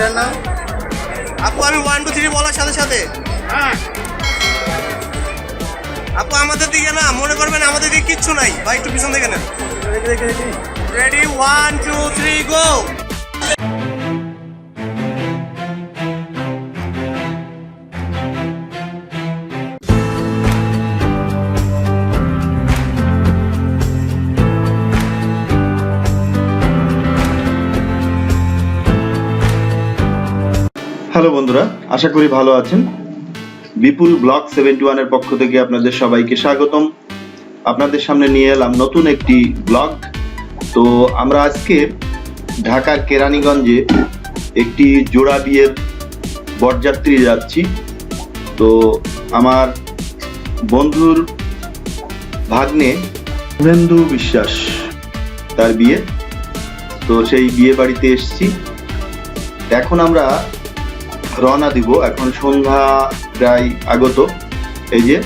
এটার নাম? আপু আমি ওয়ান টু থ্রি বলার সাথে সাথে। হ্যাঁ। আপু আমাদের দিকে না মনে করবেন আমাদের দিকে কিচ্ছু নাই। ভাই একটু পিছন থেকে নেন। দেখি দেখি ready one two three go hello বন্ধুরা, আশা করি ভালো আছেন। বিপুল ব্লক সেভেন্টি ওয়ানের পক্ষ থেকে আপনাদের সবাইকে স্বাগতম। আপনাদের সামনে নিয়ে এলাম নতুন একটি ব্লগ। তো আমরা আজকে ঢাকার কেরানীগঞ্জে একটি জোড়া বিয়ের বরযাত্রী যাচ্ছি। তো আমার বন্ধুর ভাগ্নে শুভেন্দু বিশ্বাস তার বিয়ে। তো সেই বিয়ে বাড়িতে এসেছি। এখন আমরা রওনা দিব। এখন সন্ধ্যা প্রায় আগত। এই যে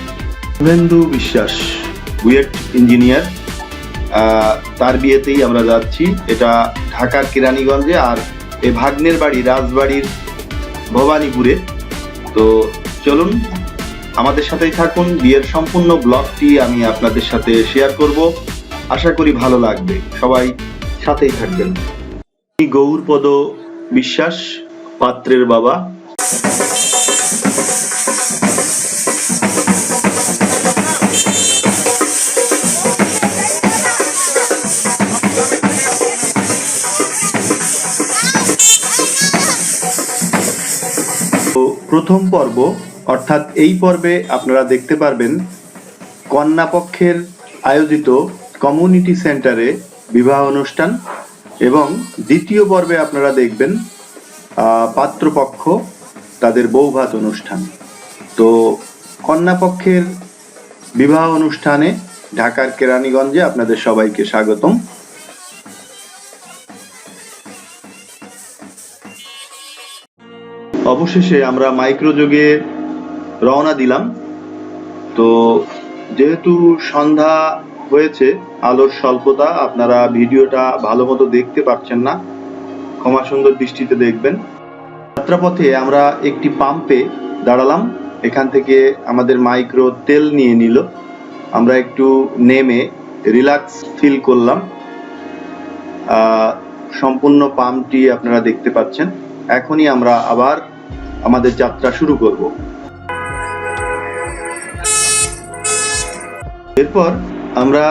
শুভেন্দু বিশ্বাস, বুয়েট ইঞ্জিনিয়ার। তার বিয়েতেই আমরা যাচ্ছি। এটা ঢাকার কেরানীগঞ্জে আর এই ভাগ্নের বাড়ি, রাজবাড়ির ভবানীপুরে। তো চলুন, আমাদের সাথেই থাকুন। বিয়ের সম্পূর্ণ ব্লগটি আমি আপনাদের সাথে শেয়ার করব। আশা করি ভালো লাগবে। সবাই সাথেই থাকবেন। গৌরপদ বিশ্বাস, পাত্রের বাবা। প্রথম পর্ব, অর্থাৎ এই পর্বে আপনারা দেখতে পারবেন কন্যাপক্ষের আয়োজিত কমিউনিটি সেন্টারে বিবাহ অনুষ্ঠান এবং দ্বিতীয় পর্বে আপনারা দেখবেন পাত্রপক্ষ তাদের বৌভাত অনুষ্ঠান। তো কন্যাপক্ষের বিবাহ অনুষ্ঠানে ঢাকার কেরানীগঞ্জে আপনাদের সবাইকে স্বাগতম। অবশেষে আমরা মাইক্রোযোগে রওনা দিলাম। তো যেহেতু সন্ধ্যা হয়েছে, আলোর স্বল্পতা, আপনারা ভিডিওটা ভালো মতো দেখতে পাচ্ছেন না। ক্ষমা সুন্দর দৃষ্টিতে দেখবেন। যাত্রাপথে আমরা একটি পাম্পে দাঁড়ালাম। এখান থেকে আমাদের মাইক্রো তেল নিয়ে নিল। আমরা একটু নেমে রিল্যাক্স ফিল করলাম। সম্পূর্ণ পাম্পটি আপনারা দেখতে পাচ্ছেন। এখনই আমরা আবার আমাদের যাত্রা শুরু করব। এরপর আমরা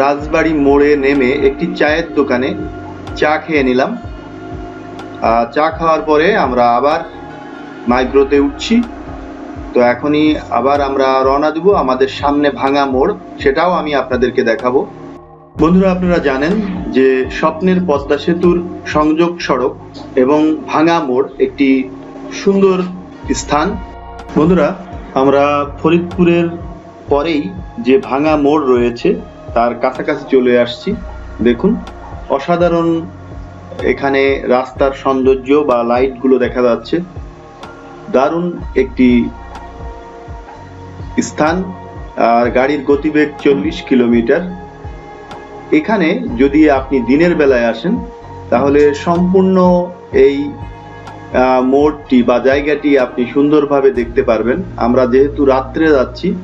রাজবাড়ি মোড়ে নেমে একটি চায়ের দোকানে চা খেয়ে নিলাম। চা খাওয়ার পরে আমরা আবার মাইক্রোতে উঠছি। তো এখনই আবার আমরা রওনা দিব আমাদের সামনে ভাঙা মোড়, সেটাও আমি আপনাদেরকে দেখাবো। বন্ধুরা, আপনারা জানেন যে স্বপ্নের পদ্মা সেতুর সংযোগ সড়ক এবং ভাঙা মোড় একটি সুন্দর স্থান। বন্ধুরা, আমরা ফরিদপুরের পরেই যে ভাঙা মোড় রয়েছে, তার কাছাকাছি চলে আসছি। দেখুন, অসাধারণ এখানে রাস্তার সৌন্দর্য বা লাইটগুলো দেখা যাচ্ছে। দারুণ একটি স্থান, আর গাড়ির গতিবেগ চল্লিশ কিলোমিটার। এখানে যদি আপনি দিনের বেলায় আসেন, তাহলে সম্পূর্ণ এই মোড়টি বা জায়গাটি আপনি সুন্দরভাবে দেখতে পারবেন। আমরা যেহেতু রাত্রে যাচ্ছি,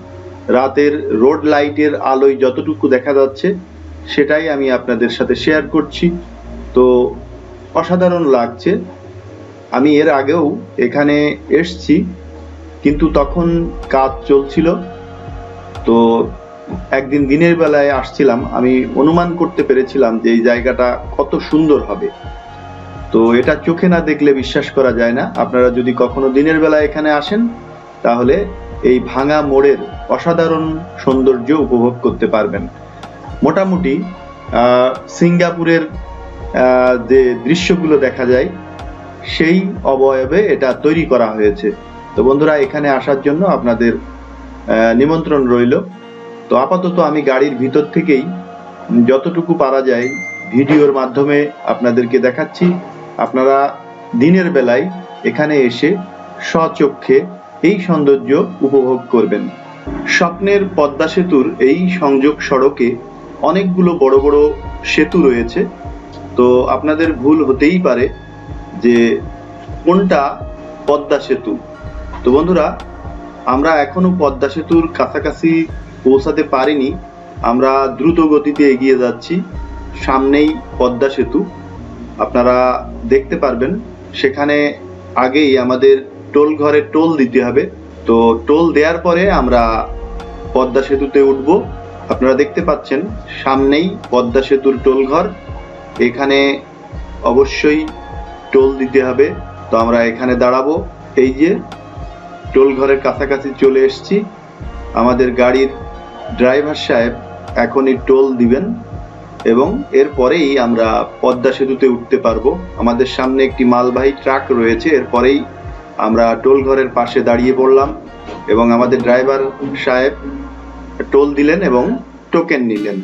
রাতের রোড লাইটের আলোয় যতটুকু দেখা যাচ্ছে, সেটাই আমি আপনাদের সাথে শেয়ার করছি। তো অসাধারণ লাগছে। আমি এর আগেও এখানে এসছি, কিন্তু তখন কাজ চলছিল। তো একদিন দিনের বেলায় আসছিলাম। আমি অনুমান করতে পেরেছিলাম যে এই জায়গাটা কত সুন্দর হবে। তো এটা চোখে না দেখলে বিশ্বাস করা যায় না। আপনারা যদি কখনো দিনের বেলা এখানে আসেন, তাহলে এই ভাঙা মোড়ের অসাধারণ সৌন্দর্য উপভোগ করতে পারবেন। মোটামুটি সিঙ্গাপুরের যে দৃশ্যগুলো দেখা যায়, সেই অবয়বে এটা তৈরি করা হয়েছে। তো বন্ধুরা, এখানে আসার জন্য আপনাদের নিমন্ত্রণ রইল। তো আপাতত আমি গাড়ির ভিতর থেকেই যতটুকু পারা যায় ভিডিওর মাধ্যমে আপনাদেরকে দেখাচ্ছি। আপনারা দিনের বেলায় এখানে এসে স্বচক্ষে এই সৌন্দর্য উপভোগ করবেন। স্বপ্নের পদ্মা সেতুর এই সংযোগ সড়কে অনেকগুলো বড় বড় সেতু রয়েছে। তো আপনাদের ভুল হতেই পারে যে কোনটা পদ্মা সেতু। তো বন্ধুরা, আমরা এখনও পদ্মা সেতুর কাছাকাছি পৌঁছাতে পারিনি। আমরা দ্রুত গতিতে এগিয়ে যাচ্ছি। সামনেই পদ্মা সেতু। আপনারা দেখতে পারবেন, সেখানে আগেই আমাদের টোল ঘরে টোল দিতে হবে। তো টোল দেওয়ার পরে আমরা পদ্মা সেতুতে উঠব। আপনারা দেখতে পাচ্ছেন, সামনেই পদ্মা সেতুর টোল ঘর। এখানে অবশ্যই টোল দিতে হবে। তো আমরা এখানে দাঁড়াবো। এই যে টোল ঘরের কাছাকাছি চলে এসেছি। আমাদের গাড়ির ড্রাইভার সাহেব এখনই টোল দিবেন এবং এরপরেই আমরা পদ্মা সেতুতে উঠতে পারব। আমাদের সামনে একটি মালবাহী ট্রাক রয়েছে। এরপরেই আমরা টোল ঘরের পাশে দাঁড়িয়ে পড়লাম এবং আমাদের ড্রাইভার সাহেব টোল দিলেন এবং টোকেন নিলেন।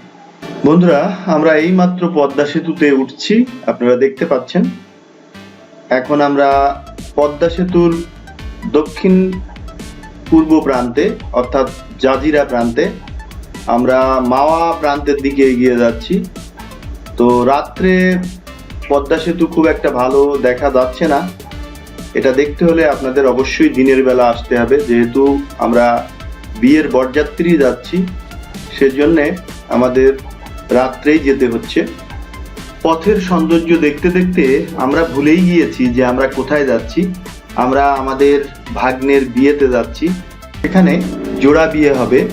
বন্ধুরা, আমরা এইমাত্র পদ্মা সেতুতে উঠছি। আপনারা দেখতে পাচ্ছেন। এখন আমরা পদ্মা সেতুর দক্ষিণ পূর্ব প্রান্তে, অর্থাৎ জাজিরা প্রান্তে, আমরা মাওয়া প্রান্তের দিকে এগিয়ে যাচ্ছি। তো রাত্রে পদ্মা সেতু খুব একটা ভালো দেখা যাচ্ছে না। এটা দেখতে হলে আপনাদের অবশ্যই দিনের বেলা আসতে হবে। যেহেতু আমরা বিয়ের বরযাত্রী যাচ্ছি, সেজন্যে আমাদের রাত্রেই যেতে হচ্ছে। পথের সৌন্দর্য দেখতে দেখতে আমরা ভুলেই গিয়েছি যে আমরা কোথায় যাচ্ছি। আমরা আমাদের ভাগ্নের বিয়েতে যাচ্ছি। এখানে জোড়া বিয়ে হবে।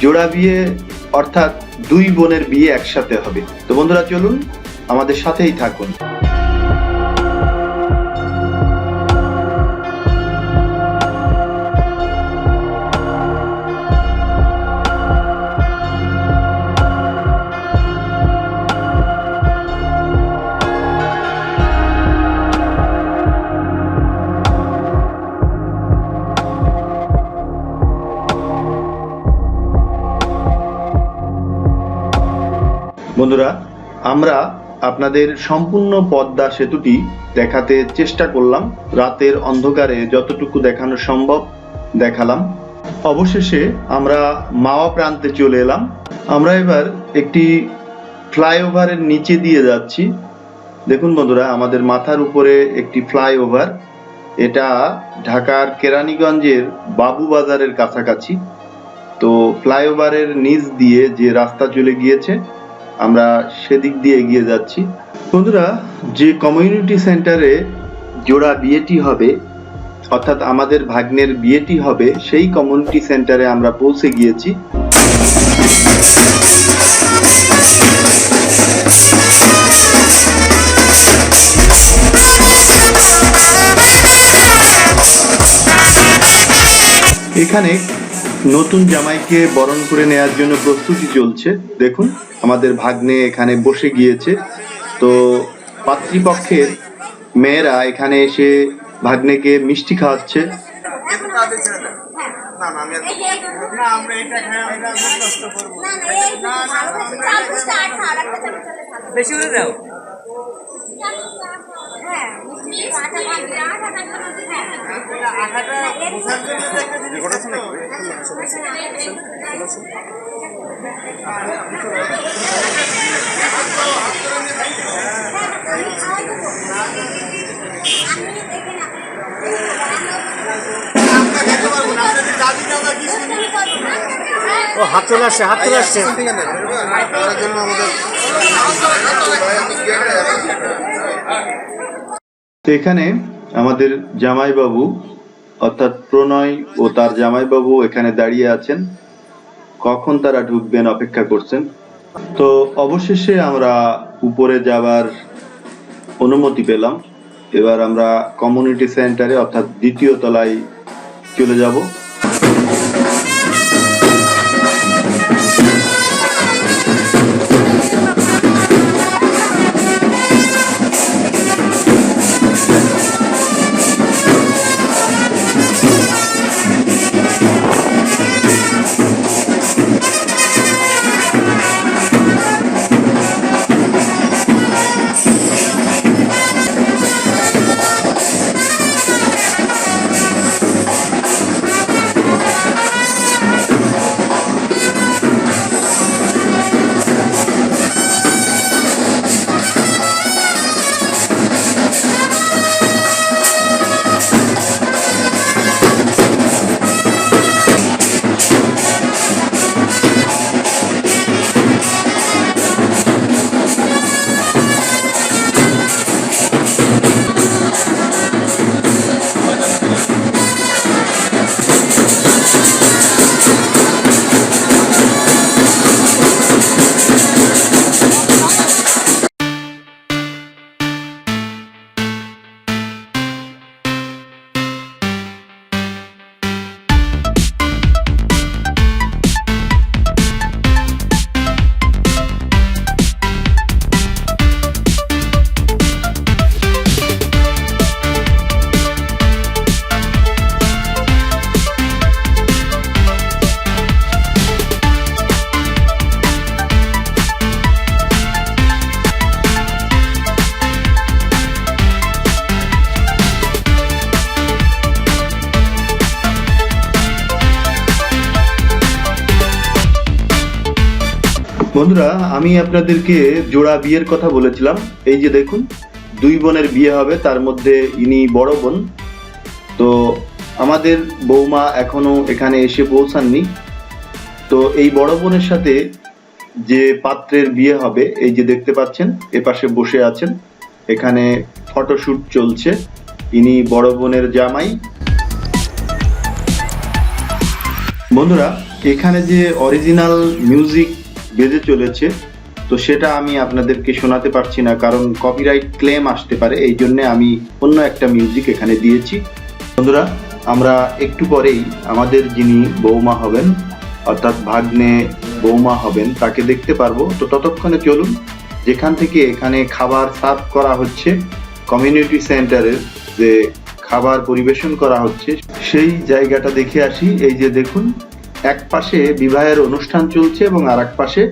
জোড়া বিয়ে অর্থাৎ দুই বোনের বিয়ে একসাথে হবে। তো বন্ধুরা, চলুন আমাদের সাথেই থাকুন। বন্ধুরা, আমরা আপনাদের সম্পূর্ণ পদ্মা সেতুটি দেখাতে চেষ্টা করলাম। রাতের অন্ধকারে যতটুকু দেখানো সম্ভব দেখালাম। অবশেষে আমরা মাওয়া প্রান্তে চলে এলাম। আমরা এবার একটি ফ্লাইওভারের নিচে দিয়ে যাচ্ছি। দেখুন বন্ধুরা, আমাদের মাথার উপরে একটি ফ্লাইওভার। এটা ঢাকার কেরানীগঞ্জের বাবুবাজারের কাছাকাছি। তো ফ্লাইওভারের নিচ দিয়ে যে রাস্তা চলে গিয়েছে আমরা সেদিক দিয়ে এগিয়ে যাচ্ছি। বন্ধুরা, যে কমিউনিটি সেন্টারে জোড়া বিয়েটি হবে, অর্থাৎ আমাদের ভাগ্নের বিয়েটি হবে, সেই কমিউনিটি সেন্টারে আমরা পৌঁছে গিয়েছি। এখানে নতুন জামাইকে বরণ করে নেয়ার জন্য প্রস্তুতি চলছে। দেখুন, আমাদের ভাগ্নে এখানে বসে গিয়েছে। তো পাত্রীপক্ষের মেয়েরা এখানে এসে ভাগ্নেকে মিষ্টি খাওয়াচ্ছে। বেশি করে দাও আঠাটা ও হাত চলে আসছে হাত চলে আসছে জন্য আমাদের তো এখানে আমাদের জামাইবাবু, অর্থাৎ প্রণয় ও তার জামাইবাবু এখানে দাঁড়িয়ে আছেন। কখন তারা ঢুকবেন, অপেক্ষা করছেন? তো অবশেষে আমরা উপরে যাবার অনুমতি পেলাম। এবার আমরা কমিউনিটি সেন্টারে, অর্থাৎ দ্বিতীয় তলায় চলে যাব। বন্ধুরা, আমি আপনাদেরকে জোড়া বিয়ের কথা বলেছিলাম। এই যে দেখুন, দুই বোনের বিয়ে হবে, তার মধ্যে ইনি বড় বোন। তো আমাদের বৌমা এখনও এখানে এসে পৌঁছাননি। তো এই বড় বোনের সাথে যে পাত্রের বিয়ে হবে, এই যে দেখতে পাচ্ছেন এপাশে বসে আছেন। এখানে ফটোশুট চলছে, ইনি বড় বোনের জামাই। বন্ধুরা, এখানে যে অরিজিনাল মিউজিক বেজে চলেছে। তো সেটা আমি আপনাদেরকে শোনাতে পারছি না, কারণ কপিরাইট ক্লেম আসতে পারে, এই জন্য আমি অন্য একটা মিউজিক এখানে দিয়েছি। বন্ধুরা, আমরা একটু পরেই আমাদের যিনি বৌমা হবেন, অর্থাৎ ভাগ্নে বৌমা হবেন, তাকে দেখতে পারব। তো ততক্ষণে চলুন, যেখান থেকে এখানে খাবার সার্ভ করা হচ্ছে কমিউনিটি সেন্টারের যে খাবার পরিবেশন করা হচ্ছে, সেই জায়গাটা দেখে আসি। এই যে দেখুন এক পাশে বিবাহের অনুষ্ঠান চলছে এবং আর এক পাশে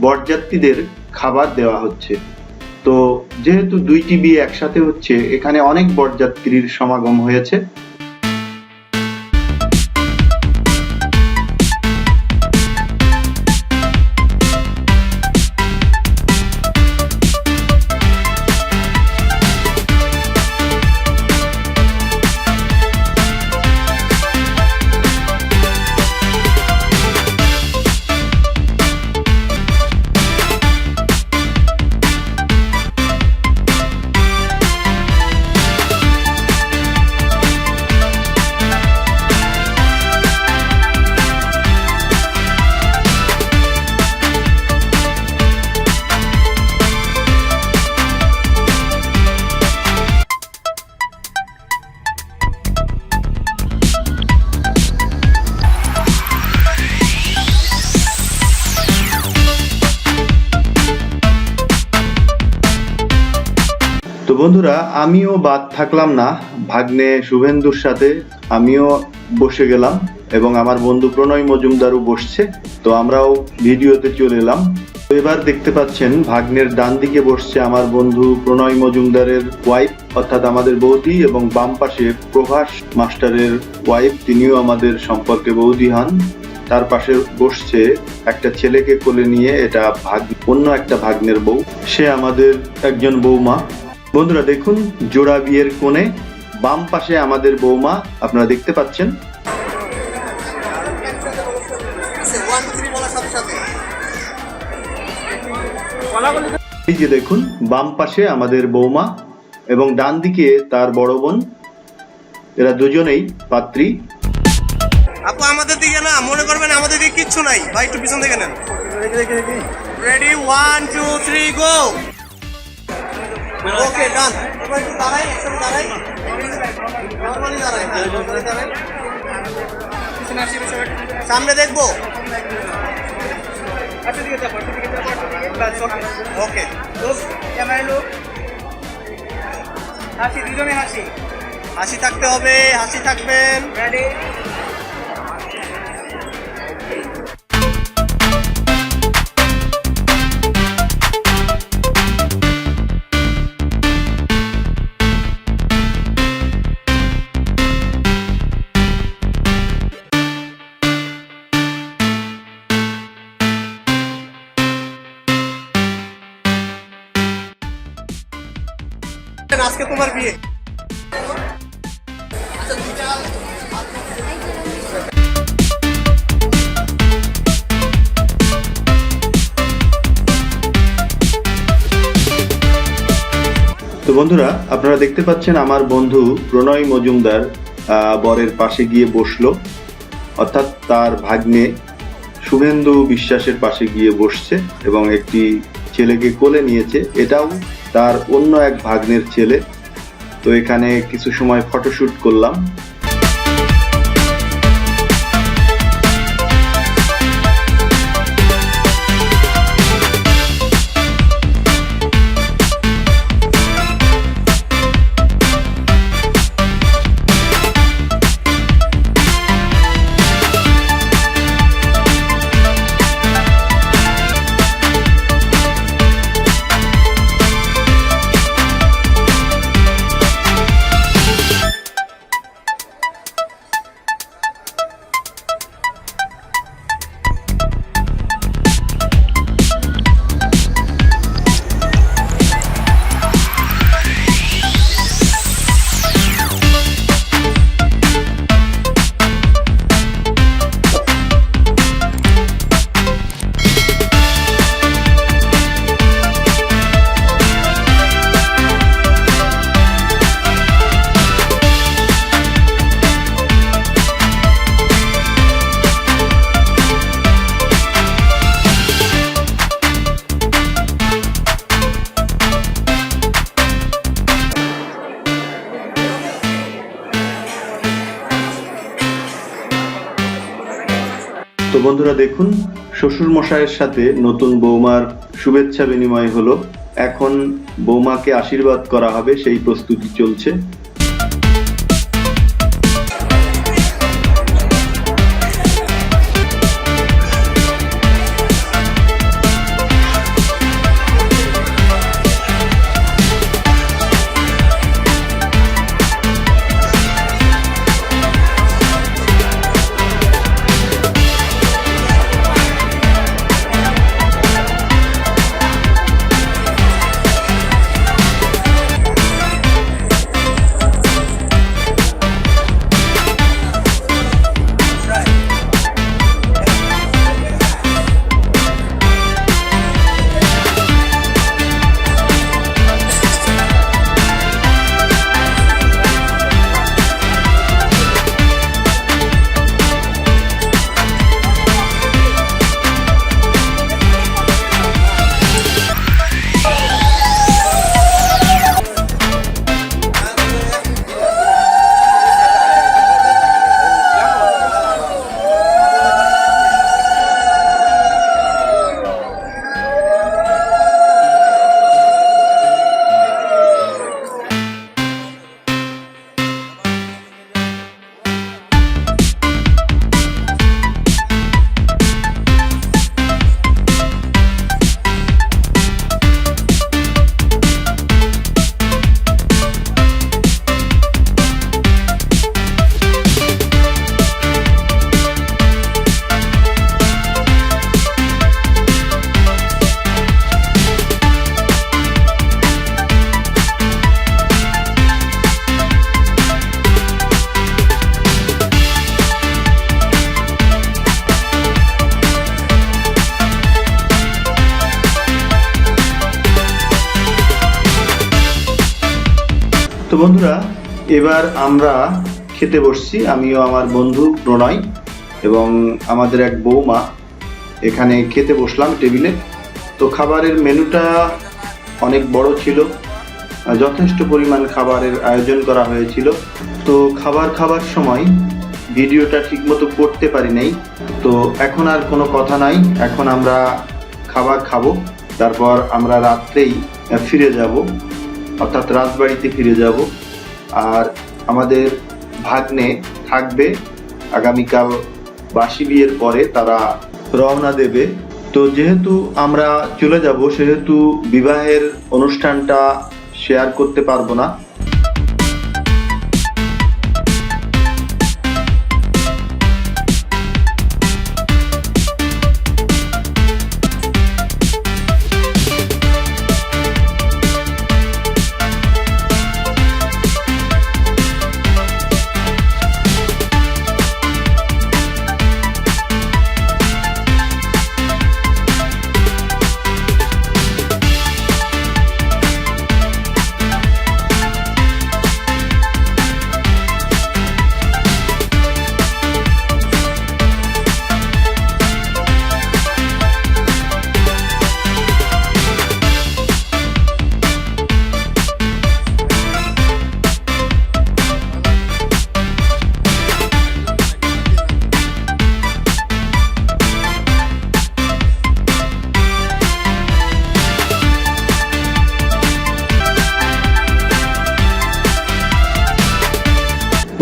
বরযাত্রীদের খাবার দেওয়া হচ্ছে। তো যেহেতু দুইটি বিয়ে একসাথে হচ্ছে, এখানে অনেক বরযাত্রীর সমাগম হয়েছে। বন্ধুরা, আমিও বাদ থাকলাম না। ভাগ্নে শুভেন্দুর সাথে আমিও বসে গেলাম এবং আমার বন্ধু প্রণয় মজুমদারও বসছে। তো আমরাও ভিডিওতে চলে এলাম। তো এবার দেখতে পাচ্ছেন, ভাগ্নের ডান দিকে বসছে আমার বন্ধু প্রণয় মজুমদারের ওয়াইফ অর্থাৎ আমাদের বৌদি এবং বাম পাশে প্রভাস মাস্টারের ওয়াইফ তিনিও আমাদের সম্পর্কে বৌদি হন। তার পাশে বসছে একটা ছেলেকে কোলে নিয়ে এটা ভাগ অন্য একটা ভাগ্নের বউ। সে আমাদের একজন বৌমা। বন্ধুরা দেখুন, জোড়া বিয়ের কোণে বাম পাশে আমাদের বৌমা, আপনারা দেখতে পাচ্ছেন। এই যে দেখুন, বাম পাশে আমাদের বৌমা এবং ডান দিকে তার বড় বোন। এরা দুজনেই পাত্রী। আপু, আমাদের দিকে না, মনে করবেন আমাদের দিকে কিচ্ছু নাই। ভাই, একটু পিছন থেকে নেন। Ready one two three go okay done এবার একটু দাঁড়াই একসাথে দাঁড়াই নর্মালি দাঁড়াই দাঁড়াই সামনে দেখব। ওকে হাসি দুজনে হাসি। হাসি থাকতে হবে হাসি থাকবেন। দেখতে পাচ্ছেন আমার বন্ধু প্রণয় মজুমদার বরের পাশে গিয়ে বসল। অর্থাৎ তার ভাগ্নে শুভেন্দু বিশ্বাসের পাশে গিয়ে বসছে এবং একটি ছেলেকে কোলে নিয়েছে। এটাও তার অন্য এক ভাগ্নের ছেলে। তো এখানে কিছু সময় ফটোশ্যুট করলাম। বন্ধুরা দেখুন শ্বশুর মশাইয়ের সাথে নতুন বৌমার শুভেচ্ছা বিনিময় হলো। এখন বৌমাকে আশীর্বাদ করা হবে, সেই প্রস্তুতি চলছে। বন্ধুরা, এবার আমরা খেতে বসছি। আমিও আমার বন্ধু প্রণয় এবং আমাদের এক বৌমা। এখানে খেতে বসলাম টেবিলে। তো খাবারের মেনুটা অনেক বড় ছিল। যথেষ্ট পরিমাণ খাবারের আয়োজন করা হয়েছিল। তো খাবার খাবার সময় ভিডিওটা ঠিকমতো করতে পারি নাই। তো এখন আর কোনো কথা নাই। এখন আমরা খাবার খাব। তারপর আমরা রাত্রেই ফিরে যাব। অর্থাৎ রাজবাড়িতে ফিরে যাব। আর আমাদের ভাগ্নে থাকবে। আগামীকাল বাসি বিয়ের পরে তারা রওনা দেবে। তো যেহেতু আমরা চলে যাব, সেহেতু বিবাহের অনুষ্ঠানটা শেয়ার করতে পারব না।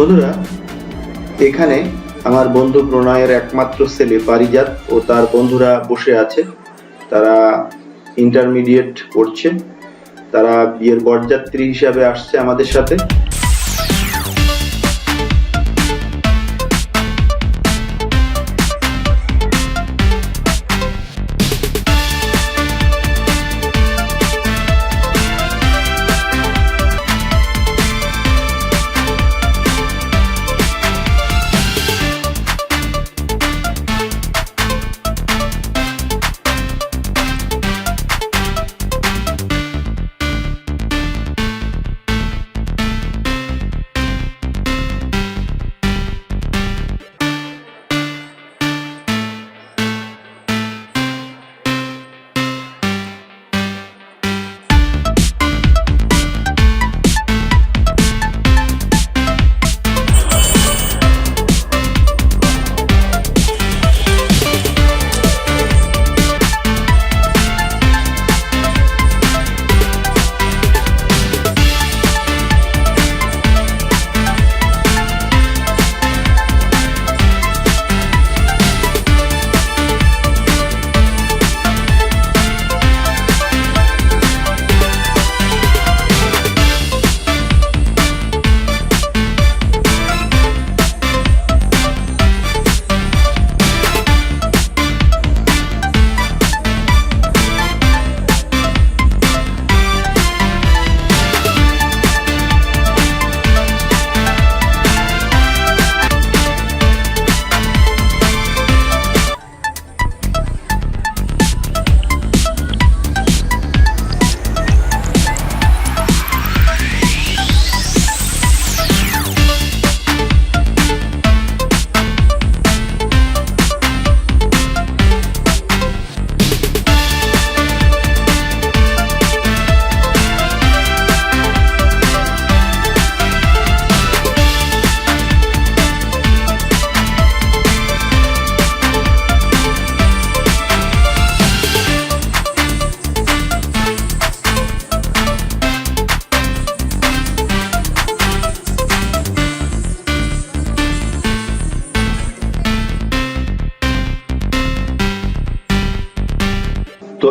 বন্ধুরা, এখানে আমার বন্ধু প্রণয়ের একমাত্র ছেলে পারিজাত ও তার বন্ধুরা বসে আছে। তারা ইন্টারমিডিয়েট পড়ছে। তারা বিয়ের বরযাত্রী হিসাবে আসছে আমাদের সাথে।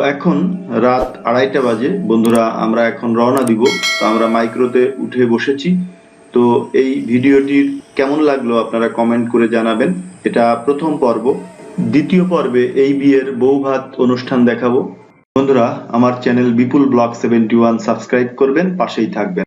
এখন রাত আড়াইটা বাজে। বন্ধুরা, আমরা এখন রওনা দিব। তো আমরা মাইক্রোতে উঠে বসেছি। তো এই ভিডিওটির কেমন লাগল আপনারা কমেন্ট করে জানাবেন। এটা প্রথম পর্ব। দ্বিতীয় পর্বে এই বিয়ের বউ ভাত অনুষ্ঠান দেখাবো। বন্ধুরা, আমার channel Bipul vlog seventy one subscribe করবেন, পাশেই থাকবেন।